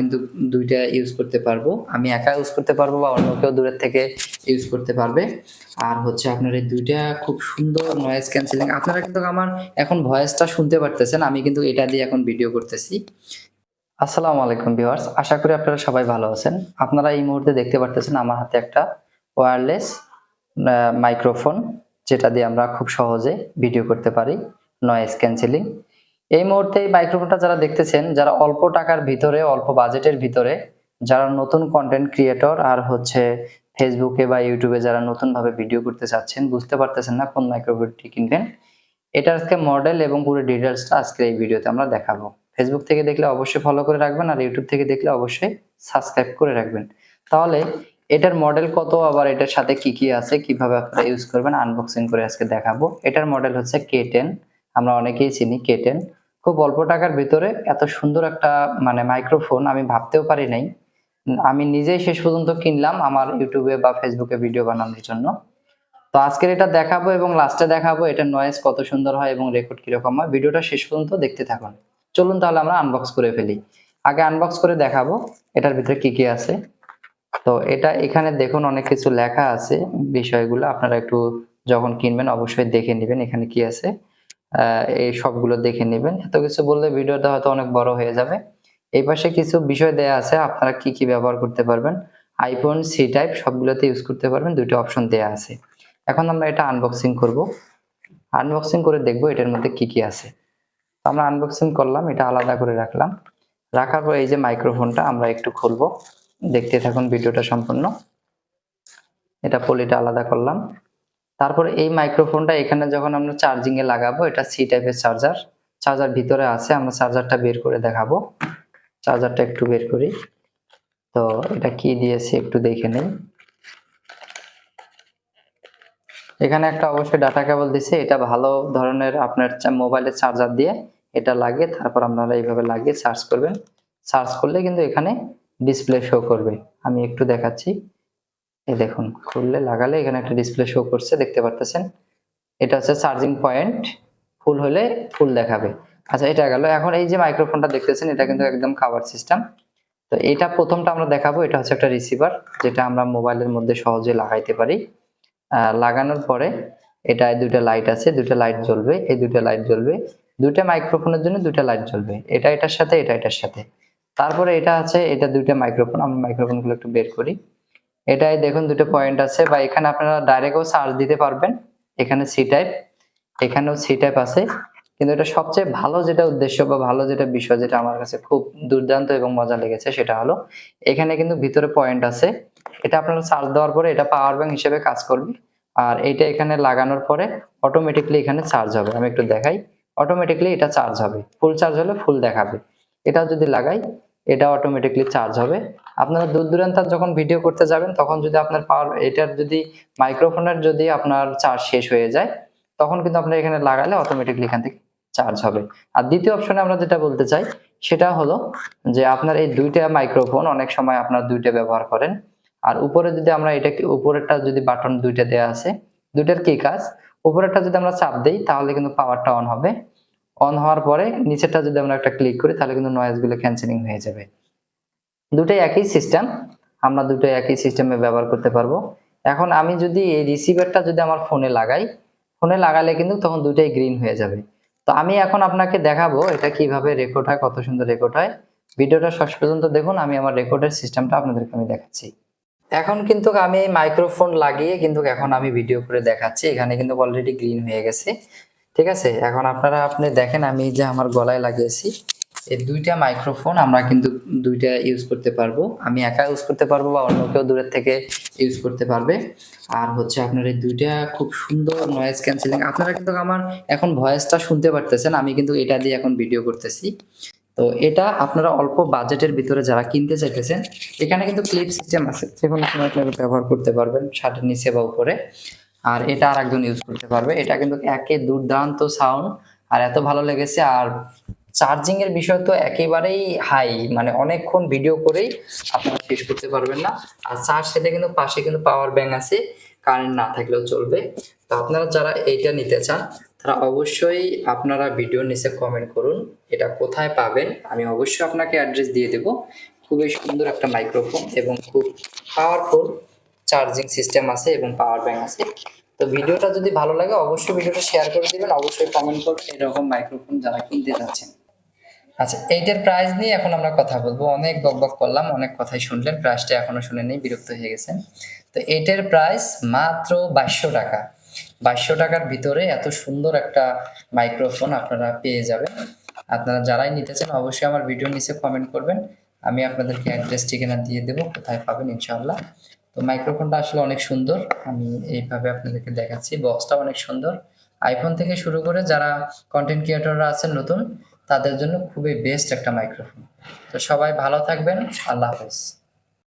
কিন্তু দুইটা ইউজ করতে পারব। আমি একা ইউজ করতে পারব বা অন্য কেউ দূরের থেকে ইউজ করতে পারবে। আর হচ্ছে আপনার এই দুইটা খুব সুন্দর নয়েজ ক্যান্সেলিং আপনারা কিন্তু আমার এখন ভয়েসটা শুনতে পারতেছেন, আমি কিন্তু এটা দিয়ে এখন ভিডিও করতেছি। আসসালামু আলাইকুম ভিউয়ার্স আশা করি আপনারা সবাই ভালো আছেন। আপনারা এই মুহূর্তে দেখতে পারতেছেন আমার হাতে একটা ওয়্যারলেস মাইক্রোফোন যেটা দিয়ে আমরা খুব সহজে ভিডিও করতে পারি নয়েজ ক্যান্সেলিং এই মুহূর্তে এই মাইক্রোফোনটা যারা দেখতেছেন, যারা অল্প টাকার ভিতরে, অল্প বাজেটের ভিতরে, যারা নতুন কন্টেন্ট ক্রিয়েটর আর হচ্ছে ফেসবুকে বা ইউটিউবে যারা নতুনভাবে ভিডিও করতে চাচ্ছেন, বুঝতে পারতেছেন না কোন মাইক্রোফোনটি কিনবেন এটার আজকে মডেল এবং পুরো ডিটেলসটা আজকে এই ভিডিওতে আমরা দেখাবো। ফেসবুক থেকে দেখলে অবশ্যই ফলো করে রাখবেন আর ইউটিউব থেকে দেখলে অবশ্যই সাবস্ক্রাইব করে রাখবেন। তাহলে এটার মডেল কত, আবার এটার সাথে কি কি আছে, কীভাবে আপনারা ইউজ করবেন আনবক্সিং করে আজকে দেখাবো। এটার মডেল হচ্ছে কে টেন আমরা অনেকেই চিনি কে টেন খুব অল্প টাকার ভিতরে এত সুন্দর একটা মানে মাইক্রোফোন আমি ভাবতেও পারি নাই। আমি নিজেই শেষ পর্যন্ত কিনলাম আমার ইউটিউবে বা ফেসবুকে ভিডিও বানানোর জন্য। তো আজকের এটা দেখাবো এবং লাস্টে দেখাবো এটার নয়েজ কত সুন্দর হয় এবং রেকর্ড কীরকম হয়। ভিডিওটা শেষ পর্যন্ত দেখতে থাকুন। চলুন তাহলে আমরা আনবক্স করে ফেলি। আগে আনবক্স করে দেখাবো এটার ভিতরে কি কি আছে। তো এটা এখানে দেখুন অনেক কিছু লেখা আছে। বিষয়গুলো আপনারা একটু যখন কিনবেন অবশ্যই দেখে নেবেন এখানে কি আছে। এই সবগুলো দেখে নেবেন। এত কিছু বললে ভিডিওটা হয়তো অনেক বড় হয়ে যাবে। এই পাশে কিছু বিষয় দেয়া আছে, আপনারা কি কি ব্যবহার করতে পারবেন। আইফোন সি টাইপ সবগুলোতে ইউজ করতে পারবেন দুটো অপশন দেয়া আছে। এখন আমরা এটা আনবক্সিং করব। আনবক্সিং করে দেখব এটার মধ্যে কি কি আছে। আমরা আনবক্সিং করলাম, এটা আলাদা করে রাখলাম। রাখার পর এই যে মাইক্রোফোনটা আমরা একটু খুলবো। দেখতে থাকুন ভিডিওটা সম্পূর্ণ। এটা পলিটা আলাদা করলাম। তারপরে এই মাইক্রোফোনটা এখানে যখন আমরা চার্জিং এ লাগাবো, এটা সি টাইপের চার্জার চার্জার ভিতরে আছে, আমরা চার্জারটা বের করে দেখাবো। চার্জারটা একটু বের করি। তো এটা কি দিয়েছে একটু দেখে নেই। এখানে একটা অবশ্যই ডাটা কেবল দিছে, এটা ভালো ধরনের আপনার মোবাইলের চার্জার দিয়ে এটা লাগিয়ে তারপর আপনারা এইভাবে লাগিয়ে সার্চ করবেন। সার্চ করলে কিন্তু এখানে ডিসপ্লে শো করবে। আমি একটু দেখাচ্ছি। এই দেখুন, খুললে, লাগালে এখানে একটা ডিসপ্লে শো করছে, দেখতে পারতেছেন? এটা হচ্ছে চার্জিং পয়েন্ট ফুল হলে ফুল দেখাবে। আচ্ছা এটা গেল। এখন এই যে মাইক্রোফোনটা দেখতেছেন, এটা কিন্তু একদম কাভার সিস্টেম তো এটা প্রথমটা আমরা দেখাবো, এটা হচ্ছে একটা রিসিভার যেটা আমরা মোবাইলের মধ্যে সহজে লাগাইতে পারি। লাগানোর পরে এটায় দুইটা লাইট আছে, দুইটা লাইট জ্বলবে, এই দুইটা লাইট জ্বলবে। দুইটা মাইক্রোফোনের জন্য দুইটা লাইট জ্বলবে, এটা এটার সাথে, এটা এটার সাথে। তারপরে এটা আছে, এটা দুইটা মাইক্রোফোন আমরা মাইক্রোফোনগুলো একটু বের করি। এটাই দেখুন দুটো পয়েন্ট আছে। বা এখানে আপনারা ডাইরেক্টও চার্জ দিতে পারবেন। এখানে সি টাইপ এখানেও সি টাইপ আছে। কিন্তু এটা সবচেয়ে ভালো যেটা উদ্দেশ্য বা ভালো যেটা বিষয় যেটা আমার কাছে খুব দুর্দান্ত এবং মজা লেগেছে সেটা হলো, এখানে কিন্তু ভিতরে পয়েন্ট আছে। এটা আপনারা চার্জ দেওয়ার পরে এটা পাওয়ার ব্যাংক হিসেবে কাজ করবে। আর এইটা এখানে লাগানোর পরে অটোমেটিকলি এখানে চার্জ হবে। আমি একটু দেখাই। অটোমেটিকলি এটা চার্জ হবে। ফুল চার্জ হলে ফুল দেখাবে। এটা যদি লাগাই এটা অটোমেটিকলি চার্জ হবে। আপনারা দূর দূরান্তার যখন ভিডিও করতে যাবেন, তখন যদি আপনার পাওয়ার এটার যদি মাইক্রোফোনের যদি আপনার চার্জ শেষ হয়ে যায়, তখন কিন্তু আপনার এখানে লাগালে অটোমেটিকলি এখান থেকে চার্জ হবে। আর দ্বিতীয় অপশনে আমরা যেটা বলতে চাই, সেটা হলো যে আপনার এই দুইটা মাইক্রোফোন অনেক সময় আপনার দুইটা ব্যবহার করেন। আর উপরে যদি আমরা এটা উপরেরটা যদি বাটন দুইটা দেয়া আছে, দুইটার কি কাজ? উপরেরটা যদি আমরা চাপ দেই, তাহলে কিন্তু পাওয়ারটা অন হবে। অন হওয়ার পরে নিচেরটা যদি আমরা একটা ক্লিক করি, তাহলে কিন্তু নয়েজগুলো ক্যান্সেলিং হয়ে যাবে। দুটোই একই সিস্টেম আমরা দুটো একই সিস্টেমে ব্যবহার করতে পারব। এখন আমি যদি এই রিসিভারটা যদি আমার ফোনে লাগাই ফোনে লাগালে কিন্তু তখন দুটোই গ্রিন হয়ে যাবে। তো আমি এখন আপনাকে দেখাবো এটা কীভাবে রেকর্ড হয়, কত সুন্দর রেকর্ড হয়। ভিডিওটা শেষ পর্যন্ত দেখুন, আমি আমার রেকর্ডের সিস্টেমটা আপনাদেরকে আমি দেখাচ্ছি। এখন কিন্তু আমি মাইক্রোফোন লাগিয়ে কিন্তু এখন আমি ভিডিও করে দেখাচ্ছি। এখানে কিন্তু অলরেডি গ্রিন হয়ে গেছে। ঠিক আছে? এখন আপনারা আপনি দেখেন আমি যে আমার গলায় লাগিয়েছি, এই দুইটা মাইক্রোফোন আমরা কিন্তু দুইটা ইউজ করতে পারব। আমি একা ইউজ করতে পারব বা অন্য কেউ দূরের থেকে ইউজ করতে পারবে। আর হচ্ছে আপনার এই দুইটা খুব সুন্দর নয়েজ ক্যান্সেলিং আপনারা কিন্তু আমার এখন ভয়েসটা শুনতে পারতেছেন, আমি কিন্তু এটা দিয়ে এখন ভিডিও করতেছি। তো এটা আপনারা অল্প বাজেটের ভিতরে যারা কিনতে চাইতেছেন, এখানে কিন্তু ক্লিপ সিস্টেম আছে। যে কোনো সময় আপনারা ব্যবহার করতে পারবেন, শার্টের নিচে বা উপরে। আর এটা আর একজন ইউজ করতে পারবে। এটা কিন্তু একে দুর্দান্ত সাউন্ড আর এত ভালো লেগেছে। আর চার্জিং এর বিষয় তো একেবারেই হাই মানে অনেকক্ষণ ভিডিও করেই আপনারা শেষ করতে পারবেন না। আর চার্জ সেটা কিন্তু পাশে কিন্তু পাওয়ার ব্যাংক আছে কারেন্ট না থাকলেও চলবে। তো আপনারা যারা এইটা নিতে চান, তারা অবশ্যই আপনারা ভিডিওর নিচে কমেন্ট করুন, এটা কোথায় পাবেন। আমি অবশ্যই আপনাকে অ্যাড্রেস দিয়ে দেব। খুবই সুন্দর একটা মাইক্রোফোন এবং খুব পাওয়ারফুল চার্জিং সিস্টেম আছে এবং পাওয়ার ব্যাংক আছে। তো ভিডিওটা যদি ভালো লাগে, অবশ্যই ভিডিওটা শেয়ার করে দিবেন। অবশ্যই কমেন্ট করবেন। এরকম মাইক্রোফোন যারা কিনতে যাচ্ছেন। আচ্ছা এইটার প্রাইস নিয়ে এখন আমরা কথা বলব। অনেক বকবক করলাম, অনেক কথাই শুনলেন। প্রাইসটা এখনও শুনে নেই বিরক্ত হয়ে গেছেন। তো এইটার প্রাইস মাত্র বাইশশো টাকা। বাইশশো টাকার ভিতরে এত সুন্দর একটা মাইক্রোফোন আপনারা পেয়ে যাবেন। আপনারা যারাই নিতে চান, অবশ্যই আমার ভিডিও নিচে কমেন্ট করবেন। আমি আপনাদেরকে অ্যাড্রেস ঠিকানা দিয়ে দেবো। কোথায় পাবেন, ইনশাআল্লাহ। তো মাইক্রোফোনটা আসলে অনেক সুন্দর। আমি এইভাবে আপনাদেরকে দেখাচ্ছি। বক্সটা অনেক সুন্দর। আইফোন থেকে শুরু করে যারা কন্টেন্ট ক্রিয়েটররা আছেন নতুন, তাদের জন্য খুবই বেস্ট একটা মাইক্রোফোন তো সবাই ভালো থাকবেন। আল্লাহ হাফেজ।